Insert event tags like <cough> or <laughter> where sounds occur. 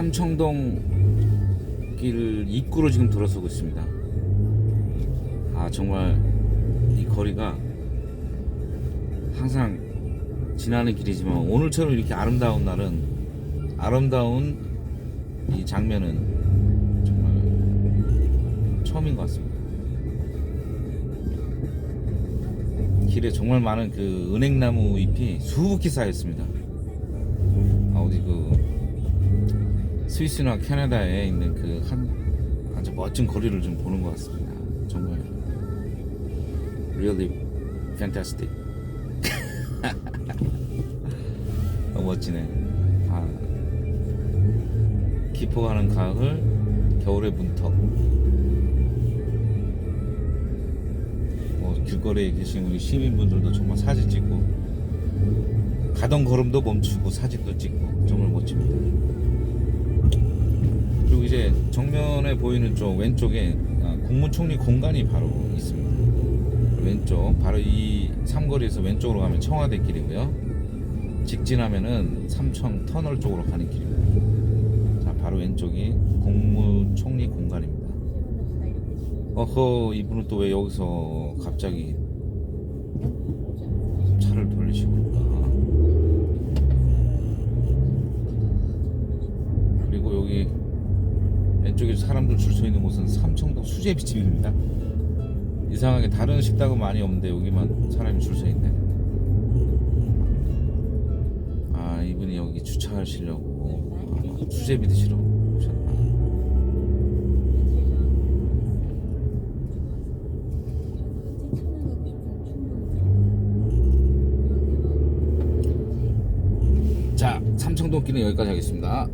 삼청동 길 입구로 지금 들어서고 있습니다. 아 정말 이 거리가 항상 지나는 길이지만 오늘처럼 이렇게 아름다운 날은 아름다운 이 장면은 정말 처음인 것 같습니다. 길에 정말 많은 그 은행나무 잎이 수북히 쌓여 있습니다. 아, 어디 그 스위스나 캐나다에 있는 그 한 아주 멋진 거리를 좀 보는 것 같습니다. 정말 really fantastic. 너무 <laughs> 멋지네. 아, 깊어가는 가을, 겨울의 문턱. 뭐 길거리에 계신 우리 시민분들도 정말 사진 찍고 가던 걸음도 멈추고 사진도 찍고 정말 멋집니다. 정면에 보이는 쪽 왼쪽에 아, 국무총리 공간이 바로 있습니다. 왼쪽 바로 이 삼거리에서 왼쪽으로 가면 청와대 길이고요. 직진하면은 삼청 터널 쪽으로 가는 길입니다. 자 바로 왼쪽이 국무총리 공간입니다. 어허 이분은 또 왜 여기서 갑자기 차를 돌리시고? 왼쪽에 사람들 줄 서 있는 곳은 삼청동 수제비집입니다. 이상하게 다른 식당은 많이 없는데 여기만 사람이 줄 서 있네. 아 이분이 여기 주차하시려고 아마 수제비 드시러 오셨나? 자 삼청동 길은 여기까지 하겠습니다.